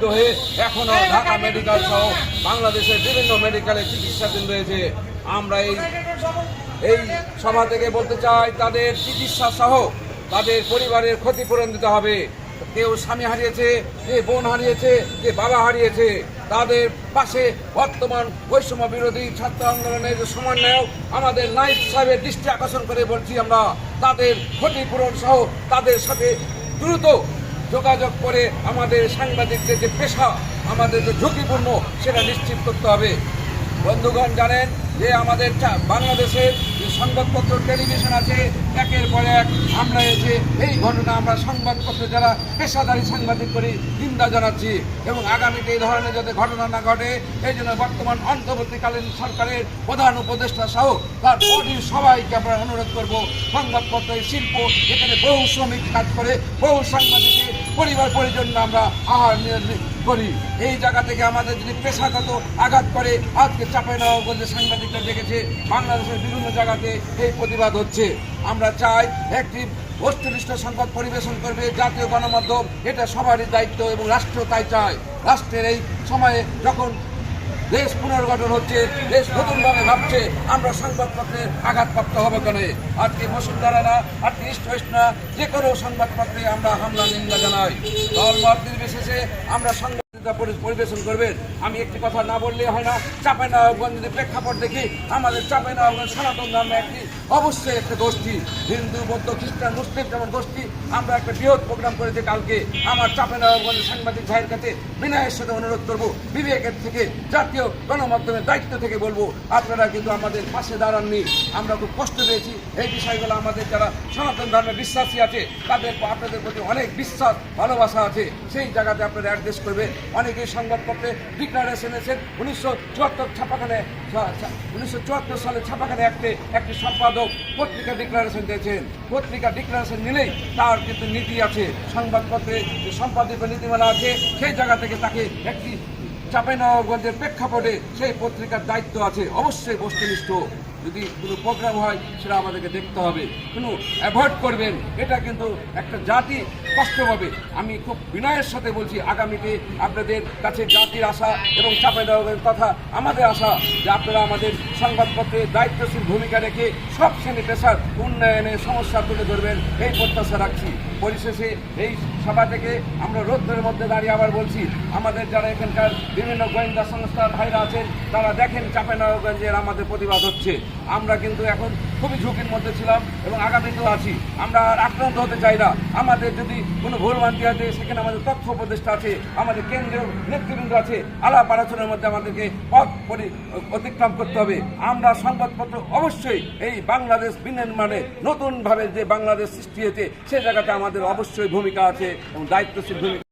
বাধ্য হয়ে এখনও ঢাকা মেডিকেল সহ বাংলাদেশের বিভিন্ন মেডিকেলে চিকিৎসাধীন রয়েছে। আমরা এই এই সভা থেকে বলতে চাই তাদের চিকিৎসা সহ তাদের পরিবারের ক্ষতিপূরণ দিতে হবে। কেউ স্বামী হারিয়েছে কে বোন হারিয়েছে কে বাবা হারিয়েছে তাদের পাশে বর্তমান বৈষম্য বিরোধী ছাত্র আন্দোলনের যে সমন্বয়ক আমাদের নাইট সাহেবের দৃষ্টি আকর্ষণ করে বলছি আমরা তাদের ক্ষতিপূরণ সহ তাদের সাথে দ্রুত যোগাযোগ করে আমাদের সাংবাদিকদের যে পেশা, আমাদের যে ঝুঁকিপূর্ণ, সেটা নিশ্চিত করতে হবে। বন্ধুগণ জানেন যে আমাদের বাংলাদেশের যে সংবাদপত্র, টেলিভিশন আছে, একের পর এক আমরা এসে এই ঘটনা আমরা সংবাদপত্র যারা পেশাদারী সাংবাদিক করি নিন্দা জানাচ্ছি এবং আগামীতে এই ধরনের যাতে ঘটনা না ঘটে, এই জন্য বর্তমান অন্তর্বর্তীকালীন সরকারের প্রধান উপদেষ্টা সহ তার বডির সবাইকে আমরা অনুরোধ করব সংবাদপত্রের শিল্প, এখানে বহু শ্রমিক কাজ করে, বহু সাংবাদিকের পরিবার পরিজন আমরা আহার করি। এই জায়গা থেকে আমাদের যদি পেশাগত আঘাত করে, আজকে চাপে নবাবগঞ্জে সাংবাদিকরা দেখেছে, বাংলাদেশের বিভিন্ন জায়গাতে এই প্রতিবাদ হচ্ছে। আমরা চাই একটি বস্তুনিষ্ঠ সংবাদ পরিবেশন করবে জাতীয় গণমাধ্যম, এটা সবারই দায়িত্ব এবং রাষ্ট্র তাই চায়। রাষ্ট্রের এই সময়ে যখন দেশ পুনর্গঠন হচ্ছে, দেশ নতুনভাবে ভাবছে, আমরা সংবাদপত্রে আঘাতপ্রাপ্ত হবে কেন? আজকে বসুন্ধরারা আজকে ইস্ট না যে কোনো সংবাদপত্রে আমরা হামলা নিন্দা জানাই। দল মত নির্বিশেষে আমরা পরি- পরিবেশন করবেন। আমি একটি কথা না বললে হয় না। চাপে নবাবগঞ্জ যদি প্রেক্ষাপট দেখি, আমাদের চাপে নবাবগঞ্জ সনাতন ধর্মে একটি অবশ্যই একটা গোষ্ঠী। হিন্দু, বৌদ্ধ, খ্রিস্টান, মুসলিম যেমন গোষ্ঠী, আমরা একটা বৃহৎ প্রোগ্রাম করেছি কালকে। আমার চাপে নবাবগঞ্জের সাংবাদিক ভাইয়ের কাছে বিনয়ের সাথে অনুরোধ করব, বিবেকের থেকে, জাতীয় গণমাধ্যমের দায়িত্ব থেকে বলব, আপনারা কিন্তু আমাদের পাশে দাঁড়াননি। আমরা খুব কষ্ট পেয়েছি। এই বিষয়গুলো আমাদের যারা সনাতন ধর্মে বিশ্বাসী আছে, তাদের আপনাদের প্রতি অনেক বিশ্বাস, ভালোবাসা আছে। সেই জায়গাতে আপনারা অ্যাড্রেস করবে অনেকেই সংবাদপত্রে ডিক্লারেশন এসেছেন উনিশশো চুয়াত্তর ছাপাখানে উনিশশো চুয়াত্তর সালে ছাপাখানে একটি একটি সম্পাদক পত্রিকা ডিক্লারেশন দিয়েছেন। পত্রিকা ডিক্লারেশন নিলেই তার কিন্তু নীতি আছে। সংবাদপত্রে যে সম্পাদকীয় নীতিমালা আছে, সেই জায়গা থেকে তাকে একটি চাঁপাইনবাবগঞ্জের প্রেক্ষাপটে সেই পত্রিকার দায়িত্ব আছে। অবশ্যই বস্তুনিষ্ঠ। যদি কোনো প্রোগ্রাম হয়, সেটা আমাদেরকে দেখতে হবে। কোনো অ্যাভয়েড করবেন। এটা কিন্তু একটা জাতি কষ্ট পাবে আমি খুব বিনয়ের সাথে বলছি, আগামীতে আপনাদের কাছে জাতির আশা এবং চাঁপাইনবাবগঞ্জের কথা আমাদের আশা যে আপনারা আমাদের সংবাদপত্রে দায়িত্বশীল ভূমিকা রেখে সব শ্রেণি পেশার উন্নয়নে সমস্যা তুলে ধরবেন, এই প্রত্যাশা রাখছি। পরিশেষে এই সভা থেকে আমরা রোদ্রের মধ্যে দাঁড়িয়ে আবার বলছি, আমাদের যারা এখানকার বিভিন্ন গোয়েন্দা সংস্থার ভাইরা আছেন, তারা দেখেন চাঁপাইনবাবগঞ্জের আমাদের প্রতিবাদ হচ্ছে। আমরা কিন্তু এখন খুবই ঝুঁকির মধ্যে ছিলাম এবং আগামীতেও আছি। আমরা আর আক্রান্ত হতে চাই না। আমাদের যদি কোনো ভুলভ্রান্তি আছে, সেখানে আমাদের তথ্য উপদেষ্টা আছে, আমাদের কেন্দ্রীয় নেতৃবৃন্দ আছে, আলাপ আলোচনার মধ্যে আমাদেরকে পথ পরি অতিক্রম করতে হবে। আমরা সংবাদপত্র অবশ্যই এই বাংলাদেশ বিনির্মাণে নতুনভাবে যে বাংলাদেশ সৃষ্টি হয়েছে, সে জায়গাতে আমাদের অবশ্যই ভূমিকা আছে এবং দায়িত্বশীল ভূমিকা